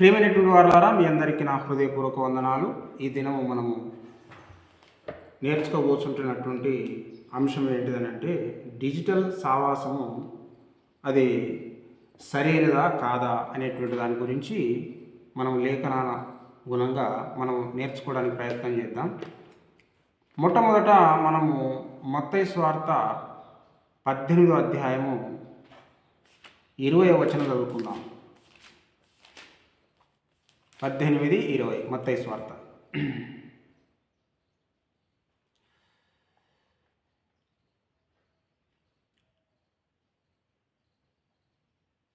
ప్రియమైనటువంటి వారులారా మీ అందరికీ నా హృదయపూర్వక వందనాలు. ఈ దినము మనము నేర్చుకోబోతుంటున్నటువంటి అంశం ఏంటిదనంటే డిజిటల్ సావాసము అది సరైనదా కాదా అనేటువంటి దాని గురించి మనం లేఖనాల గుణంగా మనం నేర్చుకోవడానికి ప్రయత్నం చేద్దాం. మొట్టమొదట మనము మొత్త స్వార్థ పద్దెనిమిదో అధ్యాయము ఇరవై వచనం చదువుకుందాం. పద్దెనిమిది ఇరవై. మత్తై స్వార్థ.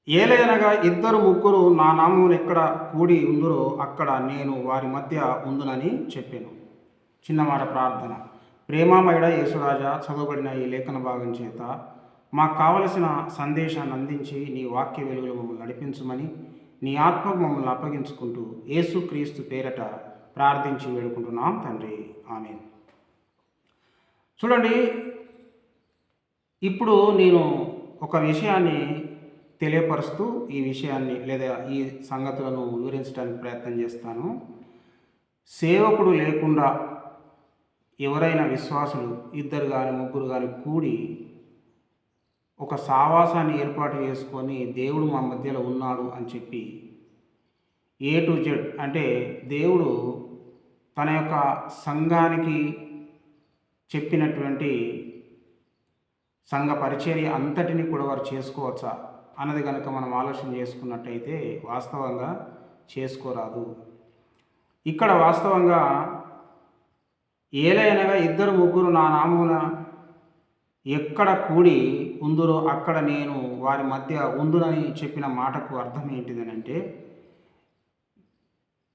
ఏలయనగా ఇద్దరు ముగ్గురు నా నామమును ఎక్కడ కూడి ఉందరో అక్కడ నేను వారి మధ్య ఉందునని చెప్పాను. చిన్నమాట ప్రార్థన. ప్రేమామయుడ యేసురాజా చదవబడిన ఈ లేఖన భాగం చేత మాకు కావలసిన సందేశాన్ని అందించి నీ వాక్య వెలుగులు మమ్మల్ని నడిపించమని నీ ఆత్మ మమ్మల్ని అప్పగించుకుంటూ యేసుక్రీస్తు పేరట ప్రార్థించి వేడుకుంటున్నాం తండ్రి. ఆమె చూడండి ఇప్పుడు నేను ఒక విషయాన్ని తెలియపరుస్తూ ఈ విషయాన్ని లేదా ఈ సంగతులను వివరించడానికి ప్రయత్నం చేస్తాను. సేవకుడు లేకుండా ఎవరైనా విశ్వాసులు ఇద్దరు కానీ ముగ్గురు కానీ కూడి ఒక సావాసాన్ని ఏర్పాటు చేసుకొని దేవుడు మా మధ్యలో ఉన్నాడు అని చెప్పి ఏ టు జెడ్ అంటే దేవుడు తన యొక్క సంఘానికి చెప్పినటువంటి సంఘ పరిచర్య అంతటిని కూడా వారు చేసుకోవచ్చా అన్నది కనుక మనం ఆలోచన చేసుకున్నట్టయితే వాస్తవంగా చేసుకోరాదు. ఇక్కడ వాస్తవంగా ఏలైనగా ఇద్దరు ముగ్గురు నా నామున ఎక్కడ కూడి ఉందురో అక్కడ నేను వారి మధ్య ఉందునని చెప్పిన మాటకు అర్థం ఏంటిదనంటే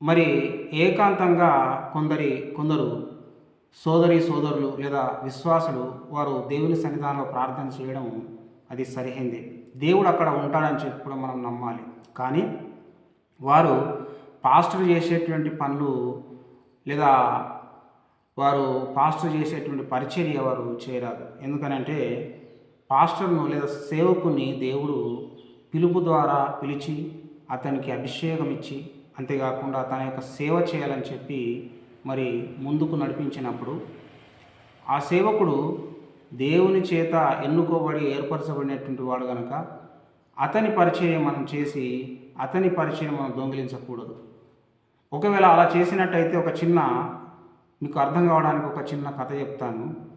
మరి ఏకాంతంగా కొందరి కొందరు సోదరి సోదరులు లేదా విశ్వాసులు వారు దేవుని సన్నిధానంలో ప్రార్థన చేయడం అది సరిహైంది. దేవుడు అక్కడ ఉంటాడని చెప్పి కూడా మనం నమ్మాలి. కానీ వారు పాస్టర్ చేసేటువంటి పనులు లేదా వారు పాస్టర్ చేసేటువంటి పరిచర్య వారు చేయరాదు. ఎందుకనంటే పాస్టర్ను లేదా సేవకుని దేవుడు పిలుపు ద్వారా పిలిచి అతనికి అభిషేకం ఇచ్చి అంతేకాకుండా తన యొక్క సేవ చేయాలని చెప్పి మరి ముందుకు నడిపించినప్పుడు ఆ సేవకుడు దేవుని చేత ఎన్నుకోబడి ఏర్పరచబడినటువంటి వాడు కనుక అతని పరిచయం మనం చేసి అతని పరిచయం మనం దొంగిలించకూడదు. ఒకవేళ అలా చేసినట్టయితే ఒక చిన్న మీకు అర్థం కావడానికి ఒక చిన్న కథ చెప్తాను.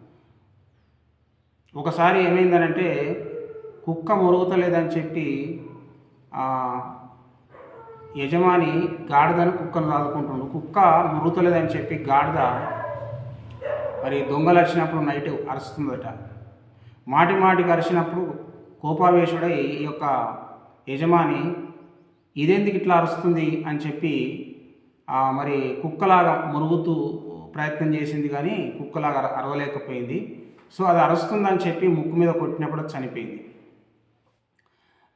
ఒకసారి ఏమైందనంటే కుక్క మొరుగుతలేదని చెప్పి యజమాని గాడిదని కుక్కను రాదుకుంటుండు కుక్క మురుగుతలేదని చెప్పి గాడిద మరి దొంగలు వచ్చినప్పుడు నైట్ అరుస్తుందట. మాటి మాటికి అరిచినప్పుడు కోపావేశుడై ఈ యొక్క యజమాని ఇదేందుకు ఇట్లా అరుస్తుంది? అని చెప్పి మరి కుక్కలాగా మురుగుతూ ప్రయత్నం చేసింది కానీ కుక్కలాగా అర- అరవలేకపోయింది. సో అది అరుస్తుందని చెప్పి ముక్కు మీద కొట్టినప్పుడు చనిపోయింది.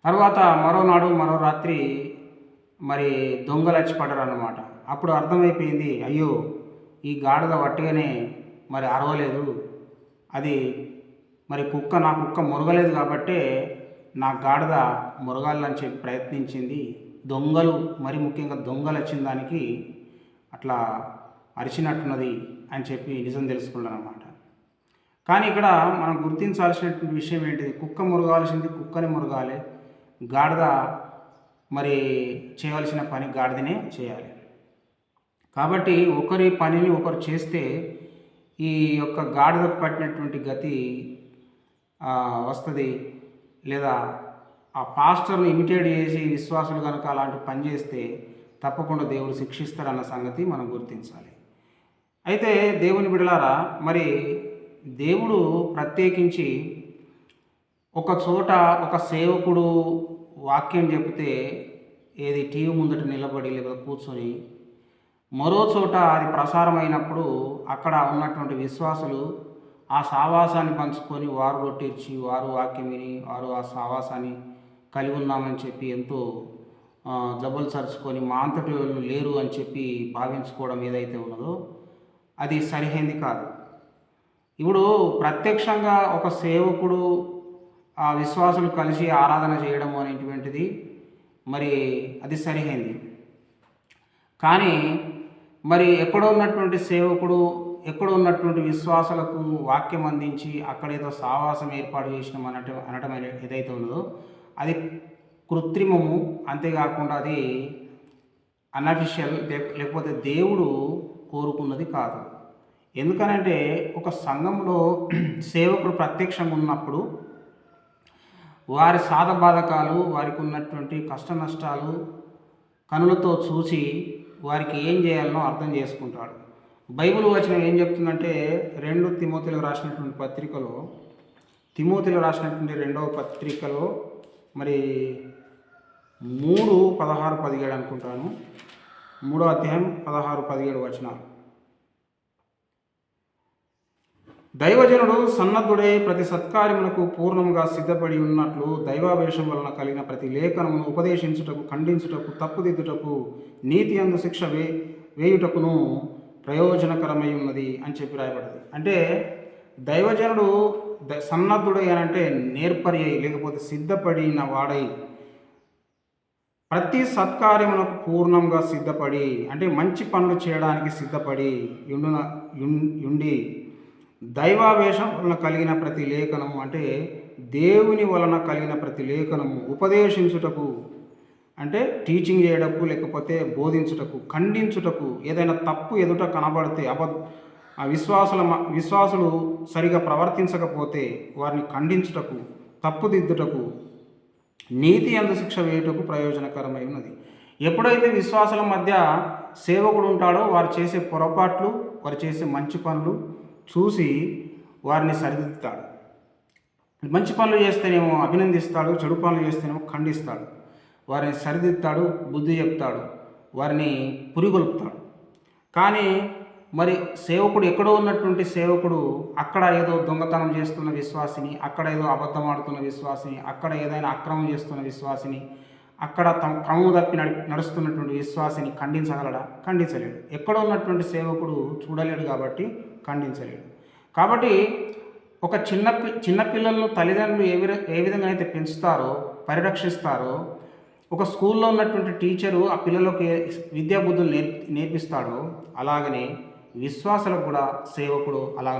తర్వాత మరోనాడు మరో రాత్రి మరి దొంగలు వచ్చి పడ్డారు అన్నమాట అప్పుడు అర్థమైపోయింది అయ్యో ఈ గాడిద వట్టిగానే మరి అరవలేదు. అది మరి కుక్క నా కుక్క మురగలేదు కాబట్టే నా గాడిద మురగాలని చెప్పి ప్రయత్నించింది. దొంగలు మరి ముఖ్యంగా దొంగలు వచ్చిన దానికి అట్లా అరిచినట్టున్నది అని చెప్పి నిజం తెలుసుకున్నాను అన్నమాట కానీ ఇక్కడ మనం గుర్తించాల్సినటువంటి విషయం ఏంటిది? కుక్క మురగాల్సింది కుక్కని మురగాలి గాడిద మరి చేయవలసిన పని గాడిదనే చేయాలి. కాబట్టి ఒకరి పనిని ఒకరు చేస్తే ఈ యొక్క గాడిదకు పట్టినటువంటి గతి వస్తుంది. లేదా ఆ పాస్టర్ని ఇమిటేట్ చేసి విశ్వాసులు కనుక అలాంటి పని చేస్తే తప్పకుండా దేవుడు శిక్షిస్తాడన్న సంగతి మనం గుర్తించాలి. అయితే దేవుని బిడలారా మరి దేవుడు ప్రత్యేకించి ఒక చోట ఒక సేవకుడు వాక్యం చెప్తే ఏది టీవీ ముందట నిలబడి లేదా కూర్చొని మరో చోట అది ప్రసారమైనప్పుడు అక్కడ ఉన్నటువంటి విశ్వాసులు ఆ సావాసాన్ని పంచుకొని వారు రొట్టిర్చి వారు వాక్యం విని వారు ఆ సావాసాన్ని కలిగి ఉన్నామని చెప్పి ఎంతో జబ్బులు సరుచుకొని మా అంతటి వాళ్ళు లేరు అని చెప్పి భావించుకోవడం ఏదైతే ఉన్నదో అది సరిహైంది కాదు. ఇప్పుడు ప్రత్యక్షంగా ఒక సేవకుడు ఆ విశ్వాసులు కలిసి ఆరాధన చేయడం అనేటువంటిది మరి అది సరిహైంది కానీ మరి ఎక్కడో ఉన్నటువంటి సేవకుడు ఎక్కడో ఉన్నటువంటి విశ్వాసాలకు వాక్యం అందించి అక్కడేదో సావాసం ఏర్పాటు చేసినాం అనటం అనటం ఏదైతే ఉన్నదో అది కృత్రిమము. అంతేకాకుండా అది అన్అఫిషియల్ లేకపోతే దేవుడు కోరుకున్నది కాదు. ఎందుకనంటే ఒక సంఘంలో సేవకుడు ప్రత్యక్షంగా ఉన్నప్పుడు వారి సాధబాధకాలు వారికి ఉన్నటువంటి కష్ట నష్టాలు కనులతో చూసి వారికి ఏం చేయాలనో అర్థం చేసుకుంటాడు. బైబిల్ వచనం ఏం చెప్తుందంటే రెండు తిమోతిలో రాసినటువంటి పత్రికలో తిమోతిలో రాసినటువంటి రెండవ పత్రికలో మరి మూడు పదహారు పదిహేడు అనుకుంటాను. మూడో అధ్యాయం పదహారు పదిహేడు వచనాలు. దైవజనుడు సన్నద్ధుడై ప్రతి సత్కార్యములకు పూర్ణముగా సిద్ధపడి ఉన్నట్లు దైవావేశం వలన కలిగిన ప్రతి లేఖనమును ఉపదేశించుటకు ఖండించుటకు తప్పుదిద్దుటకు నీతి అందు శిక్ష వే వేయుటకును ప్రయోజనకరమై ఉన్నది అని చెప్పి రాయబడింది. అంటే దైవజనుడు ద సన్నద్ధుడై అని అంటే నేర్పరి అయి లేకపోతే సిద్ధపడిన వాడై ప్రతి సత్కార్యమునకు పూర్ణంగా సిద్ధపడి అంటే మంచి పనులు చేయడానికి సిద్ధపడి యుండున యుండి దైవావేశం వలన కలిగిన ప్రతి లేఖనము అంటే దేవుని వలన కలిగిన ప్రతి లేఖనము ఉపదేశించుటకు అంటే టీచింగ్ చేయడకు లేకపోతే బోధించుటకు ఖండించుటకు ఏదైనా తప్పు ఎదుట కనబడితే అబ విశ్వాసుల విశ్వాసులు సరిగా ప్రవర్తించకపోతే వారిని ఖండించుటకు తప్పుదిద్దుటకు నీతి అందు శిక్ష వేయుటకు ప్రయోజనకరమై ఉన్నది. ఎప్పుడైతే విశ్వాసుల మధ్య సేవకుడు ఉంటాడో వారు చేసే పొరపాట్లు వారు చేసే మంచి పనులు చూసి వారిని సరిదిద్దుతాడు. మంచి పనులు చేస్తేనేమో అభినందిస్తాడు చెడు పనులు చేస్తేనేమో ఖండిస్తాడు. వారిని సరిదిద్దుతాడు బుద్ధి చెప్తాడు వారిని పురిగొల్పుతాడు. కానీ మరి సేవకుడు ఎక్కడో ఉన్నటువంటి సేవకుడు అక్కడ ఏదో దొంగతనం చేస్తున్న విశ్వాసిని అక్కడ ఏదో అబద్ధం ఆడుతున్న విశ్వాసిని అక్కడ ఏదైనా అక్రమం చేస్తున్న విశ్వాసిని అక్కడ తమ క్రమం తప్పి నడి నడుస్తున్నటువంటి విశ్వాసిని ఖండించగలడా? ఖండించలేడు. ఎక్కడ ఉన్నటువంటి సేవకుడు చూడలేడు కాబట్టి ఖండించలేడు కాబట్టి ఒక చిన్న పి చిన్నపిల్లలను తల్లిదండ్రులు ఏ విధ ఏ విధంగా అయితే పెంచుతారో పరిరక్షిస్తారో ఒక స్కూల్లో ఉన్నటువంటి టీచరు ఆ పిల్లలకి విద్యాబుద్ధులు నేర్ నేర్పిస్తాడో అలాగనే విశ్వాసాలకు కూడా సేవకుడు అలా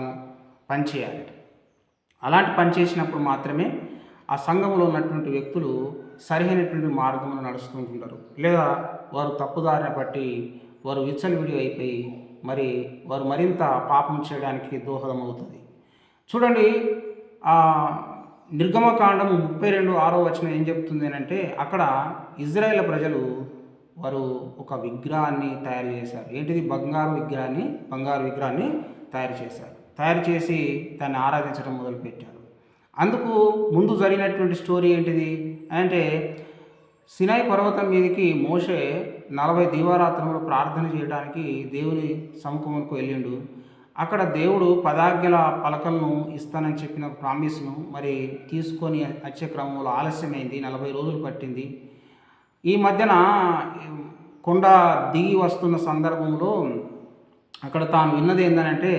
పనిచేయాలి. అలాంటి పని చేసినప్పుడు మాత్రమే ఆ సంఘంలో ఉన్నటువంటి వ్యక్తులు సరైనటువంటి మార్గంలో నడుస్తుంటుంటారు లేదా వారు తప్పుదారిన బట్టి వారు విచ్చలవిడి అయిపోయి మరి వారు మరింత పాపం చేయడానికి దోహదమవుతుంది. చూడండి ఆ నిర్గమకాండము ముప్పై రెండు ఆరో వచనం ఏం చెప్తుంది అంటే అక్కడ ఇజ్రాయేల్ ప్రజలు వారు ఒక విగ్రహాన్ని తయారు చేశారు. ఏంటిది? బంగారు విగ్రహాన్ని బంగారు విగ్రహాన్ని తయారు చేశారు. తయారు చేసి దాన్ని ఆరాధించడం మొదలుపెట్టారు. అందుకు ముందు జరిగినటువంటి స్టోరీ ఏంటిది? అంటే సినాయి పర్వతం మీదకి మోషే నలభై దీవారాత్రములు ప్రార్థన చేయడానికి దేవుని సముఖములకు వెళ్ళిండు. అక్కడ దేవుడు పదాజ్ఞల పలకలను ఇస్తానని చెప్పిన ప్రామిస్ను మరి తీసుకొని వచ్చే క్రమంలో ఆలస్యమైంది. నలభై రోజులు పట్టింది. ఈ మధ్యన కొండ దిగి వస్తున్న సందర్భంలో అక్కడ తాను విన్నది ఏంటంటే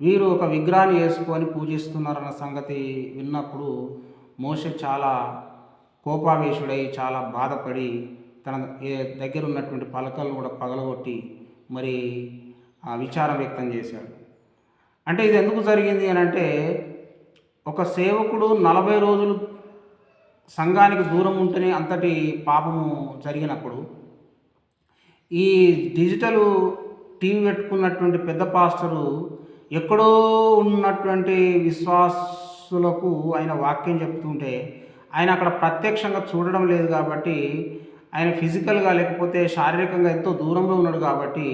వీరు ఒక విగ్రహాన్ని వేసుకొని పూజిస్తున్నారన్న సంగతి విన్నప్పుడు మోస చాలా కోపావేశుడై చాలా బాధపడి తన దగ్గర ఉన్నటువంటి పలకలు కూడా పగలగొట్టి మరి ఆ విచారం వ్యక్తం చేశాడు. అంటే ఇది ఎందుకు జరిగింది అని అంటే ఒక సేవకుడు నలభై రోజులు సంఘానికి దూరం ఉంటేనే అంతటి పాపము జరిగినప్పుడు ఈ డిజిటల్ టీవీ పెట్టుకున్నటువంటి పెద్ద పాస్టరు ఎక్కడో ఉన్నటువంటి విశ్వాసులకు ఆయన వాక్యం చెప్తుంటే ఆయన అక్కడ ప్రత్యక్షంగా చూడడం లేదు కాబట్టి ఆయన ఫిజికల్గా లేకపోతే శారీరకంగా ఎంతో దూరంలో ఉన్నాడు కాబట్టి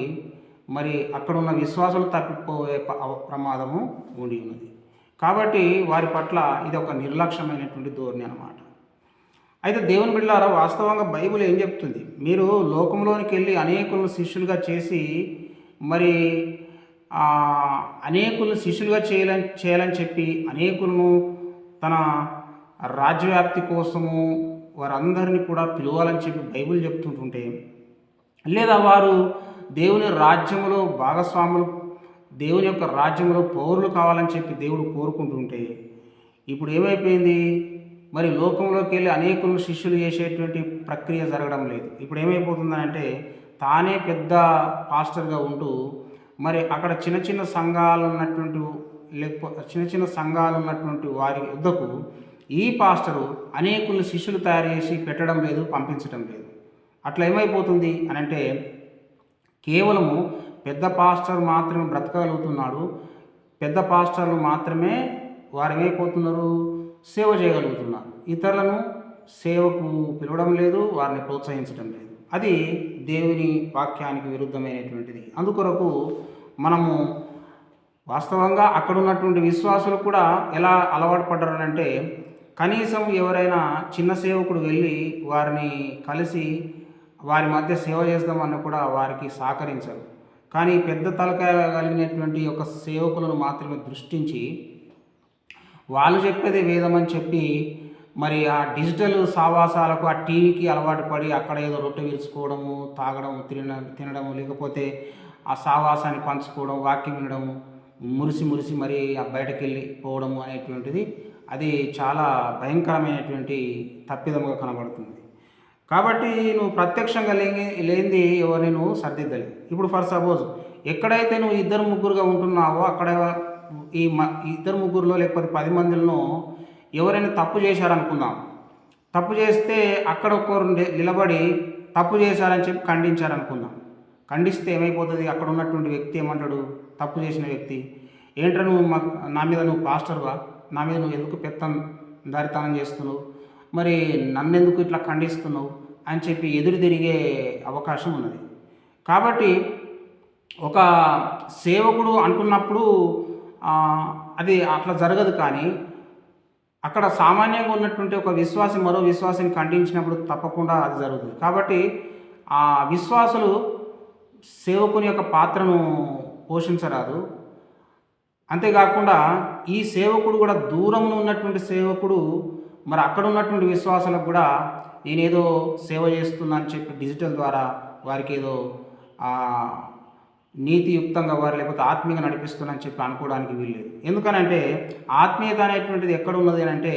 మరి అక్కడ ఉన్న విశ్వాసాలు తప్పిపోయే ప్రమాదము ఉండి ఉన్నది. కాబట్టి వారి పట్ల ఇది ఒక నిర్లక్ష్యమైనటువంటి ధోరణి అనమాట అయితే దేవుని బిడ్డారా వాస్తవంగా బైబుల్ ఏం చెప్తుంది? మీరు లోకంలోనికి వెళ్ళి అనేకులను శిష్యులుగా చేసి మరి అనేకులను శిష్యులుగా చేయాలని చేయాలని చెప్పి అనేకులను తన రాజ్యవ్యాప్తి కోసము వారందరినీ కూడా పిలవాలని చెప్పి బైబిల్ చెప్తుంటుంటే లేదా వారు దేవుని రాజ్యంలో భాగస్వాములు దేవుని యొక్క రాజ్యంలో పౌరులు కావాలని చెప్పి దేవుడు కోరుకుంటుంటే ఇప్పుడు ఏమైపోయింది? మరి లోకంలోకి వెళ్ళి అనేకులు శిష్యులు చేసేటువంటి ప్రక్రియ జరగడం లేదు. ఇప్పుడు ఏమైపోతుందంటే తానే పెద్ద పాస్టర్గా ఉంటూ మరి అక్కడ చిన్న చిన్న సంఘాలు ఉన్నటువంటి లేకపోతే చిన్న చిన్న సంఘాలు ఉన్నటువంటి వారి యుద్ధకు ఈ పాస్టరు అనేకులు శిష్యులు తయారు చేసి పెట్టడం లేదు పంపించడం లేదు. అట్లా ఏమైపోతుంది అని అంటే కేవలము పెద్ద పాస్టర్ మాత్రమే బ్రతకగలుగుతున్నాడు. పెద్ద పాస్టర్లు మాత్రమే వారు ఏమైపోతున్నారు సేవ చేయగలుగుతున్నారు. ఇతరులను సేవకు పిలవడం లేదు వారిని ప్రోత్సహించడం లేదు. అది దేవుని వాక్యానికి విరుద్ధమైనటువంటిది. అందుకొరకు మనము వాస్తవంగా అక్కడ ఉన్నటువంటి విశ్వాసులు కూడా ఎలా అలవాటు పడ్డారనంటే కనీసం ఎవరైనా చిన్న సేవకుడు వెళ్ళి వారిని కలిసి వారి మధ్య సేవ చేస్తామని కూడా వారికి సహకరించరు. కానీ పెద్ద తలకాయ కలిగినటువంటి ఒక సేవకులను మాత్రమే దృష్టించి వాళ్ళు చెప్పేది వేదమని చెప్పి మరి ఆ డిజిటల్ సావాసాలకు ఆ టీవీకి అలవాటు పడి అక్కడ ఏదో రొట్టె విరుచుకోవడము తాగడం తినడం తినడము లేకపోతే ఆ సావాసాన్ని పంచుకోవడం వాక్యం వినడము మురిసి మురిసి మరి ఆ బయటకు వెళ్ళి పోవడము అనేటువంటిది అది చాలా భయంకరమైనటువంటి తప్పిదముగా కనబడుతుంది. కాబట్టి నువ్వు ప్రత్యక్షంగా లేని లేనిది ఎవరిని నువ్వు సర్దిద్దలేదు ఇప్పుడు ఫర్ సపోజ్ ఎక్కడైతే నువ్వు ఇద్దరు ముగ్గురుగా ఉంటున్నావో అక్కడ ఈ మ ఇద్దరు ముగ్గురులో లేకపోతే పది మందిలో ఎవరైనా తప్పు చేశారనుకుందాం. తప్పు చేస్తే అక్కడ ఒక్కరు నిలబడి తప్పు చేశారని చెప్పి ఖండించారనుకుందాం. ఖండిస్తే ఏమైపోతుంది? అక్కడ ఉన్నటువంటి వ్యక్తి ఏమంటాడు? తప్పు చేసిన వ్యక్తి. ఏంట్రా నువ్వు మా నా మీద నువ్వు పాస్టర్వా? నా మీద నువ్వు ఎందుకు పెత్తం దారితనం చేస్తున్నావు? మరి నన్ను ఎందుకు ఇట్లా ఖండిస్తున్నావు? అని చెప్పి ఎదురు తిరిగే అవకాశం ఉన్నది. కాబట్టి ఒక సేవకుడు అంటున్నప్పుడు అది అట్లా జరగదు కానీ అక్కడ సామాన్యంగా ఉన్నటువంటి ఒక విశ్వాసి మరో విశ్వాసిని ఖండించినప్పుడు తప్పకుండా అది జరుగుతుంది. కాబట్టి ఆ విశ్వాసులు సేవకుని యొక్క పాత్రను పోషించరాదు. అంతేకాకుండా ఈ సేవకుడు కూడా దూరంలో ఉన్నటువంటి సేవకుడు మరి అక్కడ ఉన్నటువంటి విశ్వాసాలకు కూడా నేనేదో సేవ చేస్తున్నా చెప్పి డిజిటల్ ద్వారా వారికి ఏదో నీతియుక్తంగా వారు లేకపోతే ఆత్మీయంగా నడిపిస్తున్నా అని చెప్పి అనుకోవడానికి వీల్లేదు. ఎందుకనంటే ఆత్మీయత అనేటువంటిది ఎక్కడ ఉన్నది అని అంటే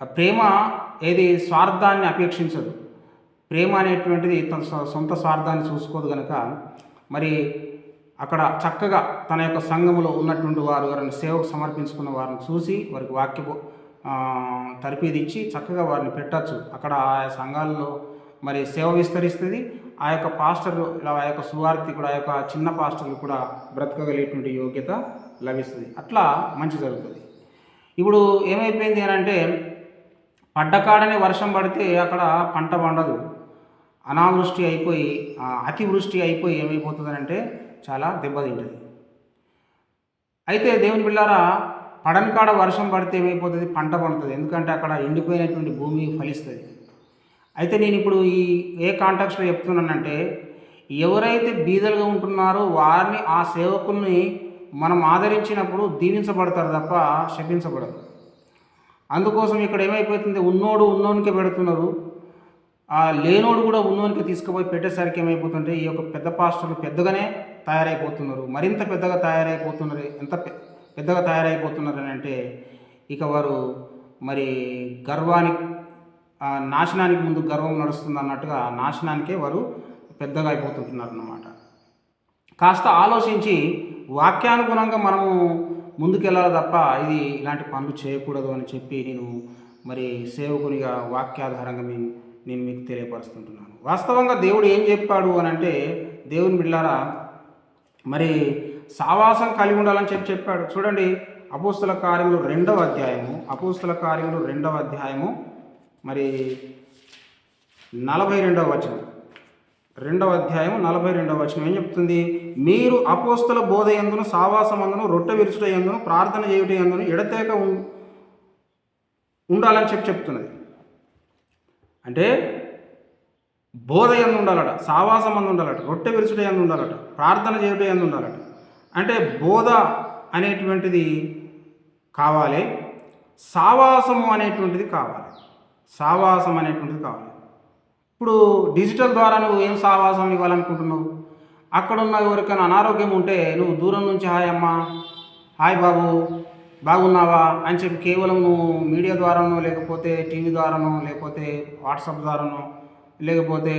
ప్రేమ ఏది స్వార్థాన్ని అపేక్షించదు. ప్రేమ అనేటువంటిది తన సొ- సొంత స్వార్థాన్ని చూసుకోదు కనుక మరి అక్కడ చక్కగా తన యొక్క సంఘములో ఉన్నటువంటి వారు వారిని సేవకు సమర్పించుకున్న వారిని చూసి వారికి వాక్యపు తరపీది ఇచ్చి చక్కగా వారిని పెట్టచ్చు. అక్కడ ఆయా సంఘాలలో మరి సేవ విస్తరిస్తుంది. ఆ యొక్క పాస్టర్లు ఇలా ఆ యొక్క సువార్థి కూడా ఆ యొక్క చిన్న పాస్టర్లు కూడా బ్రతకగలిగేటువంటి యోగ్యత లభిస్తుంది. అట్లా మంచి జరుగుతుంది. ఇప్పుడు ఏమైపోయింది అని అంటే పడ్డకాడనే వర్షం పడితే అక్కడ పంట పండదు. అనావృష్టి అయిపోయి అతివృష్టి అయిపోయి ఏమైపోతుందంటే చాలా దెబ్బతింటుంది. అయితే దేవుని బిళ్ళారా పడని కాడ వర్షం పడితే ఏమైపోతుంది? పంట పండుతుంది. ఎందుకంటే అక్కడ ఎండిపోయినటువంటి భూమి ఫలిస్తుంది. అయితే నేను ఇప్పుడు ఈ ఏ కాంటాక్స్లో చెప్తున్నానంటే ఎవరైతే బీదలుగా ఉంటున్నారో వారిని ఆ సేవకుల్ని మనం ఆదరించినప్పుడు దీవించబడతారు తప్ప శపించబడదు అందుకోసం ఇక్కడ ఏమైపోతుంది? ఉన్నోడు ఉన్నోనికే పెడుతున్నారు. ఆ లేనోడు కూడా ఉన్నోనికి తీసుకుపోయి పెట్టేసరికి ఏమైపోతుంటే ఈ యొక్క పెద్ద పాస్టర్లు పెద్దగానే తయారైపోతున్నారు. మరింత పెద్దగా తయారైపోతున్నారు. ఎంత పెద్దగా తయారైపోతున్నారు అని అంటే ఇక వారు మరి గర్వానికి నాశనానికి ముందు గర్వం నడుస్తుంది అన్నట్టుగా నాశనానికే వారు పెద్దగా అయిపోతుంటున్నారు అన్నమాట కాస్త ఆలోచించి వాక్యానుగుణంగా మనము ముందుకెళ్ళాలి తప్ప ఇది ఇలాంటి పనులు చేయకూడదు అని చెప్పి నేను మరి సేవకునిగా వాక్యాధారంగా మేము నేను మీకు తెలియపరుస్తుంటున్నాను. వాస్తవంగా దేవుడు ఏం చెప్పాడు అని అంటే దేవుని బిడ్డారా మరి సావాసం కలిగి ఉండాలని చెప్పి చెప్పాడు. చూడండి అపోస్తుల కార్యములు రెండవ అధ్యాయము అపోస్తుల కార్యములు రెండవ అధ్యాయము మరి నలభై రెండవ వచనం. రెండవ అధ్యాయం నలభై రెండవ వచనం ఏం చెప్తుంది? మీరు అపోస్తుల బోధ ఎందును సావాసమందును రొట్టె విరుచుట ఎందును ప్రార్థన చేయుట ఎందును ఎడతేక ఉండాలని చెప్పి చెప్తున్నది. అంటే బోధ ఎందు ఉండాలట సావాసం అందు ఉండాలట రొట్టె విరుచుట ఎందు ఉండాలట ప్రార్థన చేయుట ఎందు ఉండాలట అంటే బోధ అనేటువంటిది కావాలి సావాసము అనేటువంటిది కావాలి సావాసం అనేటువంటిది కావాలి. ఇప్పుడు డిజిటల్ ద్వారా నువ్వు ఏం సావాసం ఇవ్వాలనుకుంటున్నావు? అక్కడున్న ఎవరికైనా అనారోగ్యం ఉంటే నువ్వు దూరం నుంచి హాయ్ అమ్మా హాయ్ బాబు బాగున్నావా అని చెప్పి కేవలం నువ్వు మీడియా ద్వారానో లేకపోతే టీవీ ద్వారానో లేకపోతే వాట్సాప్ ద్వారానో లేకపోతే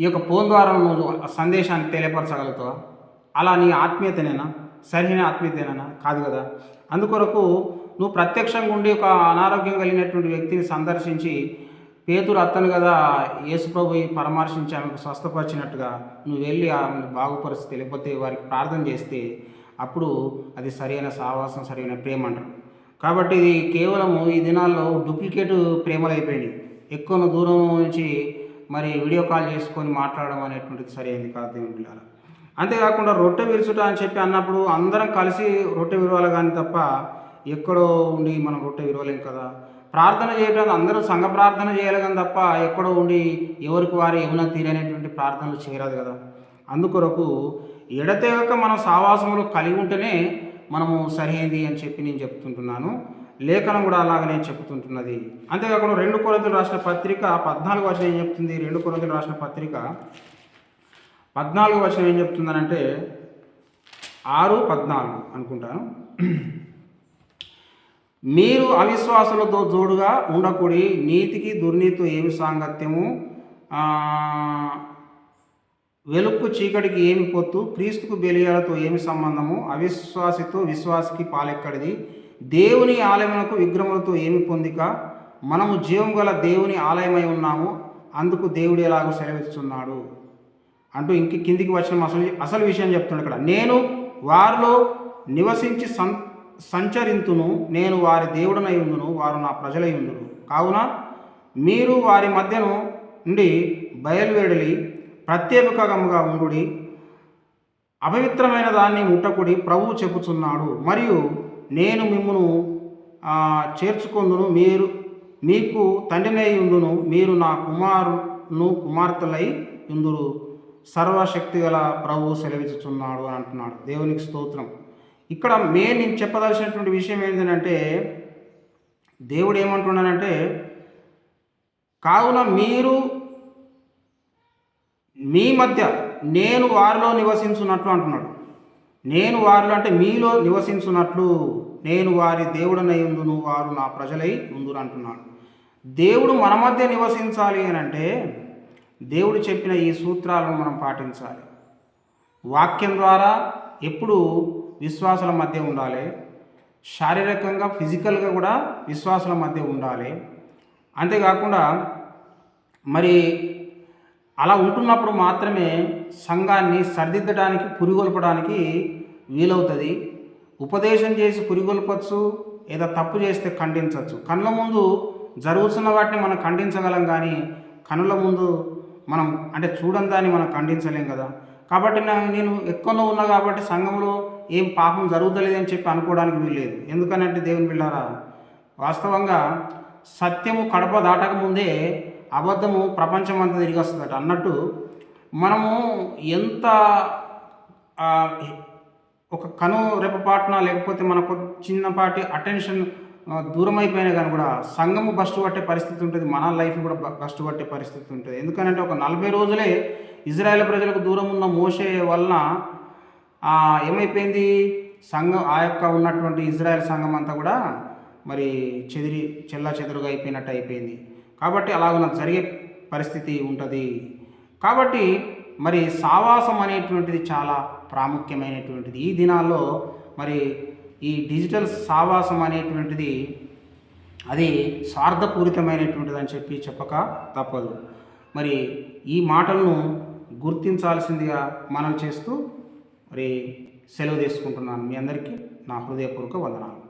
ఈ యొక్క ఫోన్ ద్వారా నువ్వు సందేశాన్ని తెలియపరచగలుగుతావా? అలా నీ ఆత్మీయతనేనా? సరైన ఆత్మీయతనేనా? కాదు కదా. అందుకొరకు నువ్వు ప్రత్యక్షంగా ఉండి ఒక అనారోగ్యం కలిగినటువంటి వ్యక్తిని సందర్శించి పేతురు అత్తను కదా యేసుప్రభు పరామర్శించి ఆమెకు స్వస్థపరిచినట్టుగా నువ్వు వెళ్ళి ఆమెను బాగుపరిస్తే లేకపోతే వారికి ప్రార్థన చేస్తే అప్పుడు అది సరైన సావాసం సరైన ప్రేమ అంటారు. కాబట్టి ఇది కేవలము ఈ దినాల్లో డూప్లికేట్ ప్రేమలు అయిపోయినాయి ఎక్కువ దూరం నుంచి మరి వీడియో కాల్ చేసుకొని మాట్లాడడం అనేటువంటిది సరైనది కాదు దేవుని అంతేకాకుండా రొట్టె విరుచుట అని చెప్పి అన్నప్పుడు అందరం కలిసి రొట్టె విరవాలి కానీ తప్ప ఎక్కడో ఉండి మనం రొట్టె విరవలేం కదా. ప్రార్థన చేయడం అందరూ సంఘ ప్రార్థన చేయాలి కానీ తప్ప ఎక్కడో ఉండి ఎవరికి వారు ఏమైనా తీరనేటువంటి ప్రార్థనలు చేయరాదు కదా. అందుకొరకు ఎడతెగక మనం సావాసములు కలిగి ఉంటేనే మనము సరైనది అని చెప్పి నేను చెప్తుంటున్నాను. లేఖనం కూడా అలాగనే చెప్తుంటున్నది. అంతేకాకుండా రెండు కొరతలు రాసిన పత్రిక పద్నాలుగు వచనం ఏం చెప్తుంది? రెండు కొరతలు రాసిన పత్రిక పద్నాలుగు వచనం ఏం చెప్తుందనంటే ఆరు పద్నాలుగు అనుకుంటాను. మీరు అవిశ్వాసులతో జోడుగా ఉండకూడి నీతికి దుర్నీతి ఏమి సాంగత్యము? వెలుక్కు చీకటికి ఏమి పొత్తు? క్రీస్తుకు బెలియాలతో ఏమి సంబంధము? అవిశ్వాసితో విశ్వాసికి పాలెక్కడిది? దేవుని ఆలయమునకు విగ్రహములతో ఏమి పొందిక? మనము జీవం గల దేవుని ఆలయమై ఉన్నాము అందుకు దేవుడు ఎలాగో సెలవిస్తున్నాడు అంటూ ఇంక కిందికి వచ్చిన అసలు అసలు విషయం చెప్తున్నాడు ఇక్కడ. నేను వారిలో నివసించి సం సంచరింతును నేను వారి దేవుడనై ఉందును వారు నా ప్రజలై ఉందును కావున మీరు వారి మధ్యను నుండి బయలువేడలి ప్రత్యేకముగా ఉండుడి. అపవిత్రమైన దాన్ని ముట్టకుడి ప్రభువు చెప్పుచున్నాడు. మరియు నేను మిమ్మను చేర్చుకుందును చేర్చుకొందును. మీరు మీకు తండ్రినై ఉండును. మీరు నా కుమారును కుమార్తెలై ఉందురు. సర్వశక్తి గల ప్రభువు సెలవిస్తున్నాడు అని అంటున్నాడు. దేవునికి స్తోత్రం. ఇక్కడ మెయిన్ నేను చెప్పదలసినటువంటి విషయం ఏంటంటే దేవుడు ఏమంటున్నానంటే కావున మీరు మీ మధ్య నేను వారిలో నివసించున్నట్లు అంటున్నాడు. నేను వారిలో అంటే మీలో నివసించున్నట్లు నేను వారి దేవుడనై ఉందును వారు నా ప్రజలై ఉందును అంటున్నాడు. దేవుడు మన మధ్య నివసించాలి అని అంటే దేవుడు చెప్పిన ఈ సూత్రాలను మనం పాటించాలి. వాక్యం ద్వారా ఎప్పుడు విశ్వాసాల మధ్య ఉండాలి. శారీరకంగా ఫిజికల్గా కూడా విశ్వాసాల మధ్య ఉండాలి. అంతేకాకుండా మరి అలా ఉంటున్నప్పుడు మాత్రమే సంఘాన్ని సరిదిద్దడానికి పురిగొల్పడానికి వీలవుతుంది. ఉపదేశం చేసి పురిగొల్పచ్చు లేదా తప్పు చేస్తే ఖండించవచ్చు కళ్ళ ముందు జరుగుతున్న వాటిని మనం ఖండించగలం కానీ కనుల ముందు మనం అంటే చూడని దాన్ని మనం ఖండించలేం కదా. కాబట్టి నేను ఎక్కువలో ఉన్నా కాబట్టి సంఘంలో ఏం పాపం జరుగుతలేదని చెప్పి అనుకోవడానికి వీల్లేదు. ఎందుకనంటే దేవుని బిళ్ళారా వాస్తవంగా సత్యము కడప దాటక ముందే అబద్ధము ప్రపంచం అంతా తిరిగి వస్తుందట. అన్నట్టు మనము ఎంత ఒక కను రెప్పపాటున లేకపోతే మనకు చిన్నపాటి అటెన్షన్ దూరం అయిపోయినా కానీ కూడా సంఘము బస్టు పట్టే పరిస్థితి ఉంటుంది. మన లైఫ్ కూడా బస్టు పట్టే పరిస్థితి ఉంటుంది. ఎందుకంటే ఒక నలభై రోజులే ఇజ్రాయెల్ ప్రజలకు దూరం ఉన్న మోసే వలన ఏమైపోయింది? సంఘం ఆ యొక్క ఉన్నటువంటి ఇజ్రాయెల్ సంఘం అంతా కూడా మరి చెదిరి చెల్లా చెదురుగా అయిపోయినట్టు అయిపోయింది. కాబట్టి అలాగున జరిగే పరిస్థితి ఉంటుంది. కాబట్టి మరి సావాసం అనేటువంటిది చాలా ప్రాముఖ్యమైనటువంటిది. ఈ దినాల్లో మరి ఈ డిజిటల్ సావాసం అనేటువంటిది అది స్వార్థపూరితమైనటువంటిది అని చెప్పి చెప్పక తప్పదు. మరి ఈ మాటలను గుర్తించాల్సిందిగా మనం చేస్తూ మరి సెలవు తీసుకుంటున్నాను. మీ అందరికీ నా హృదయపూర్వక వందనాలు.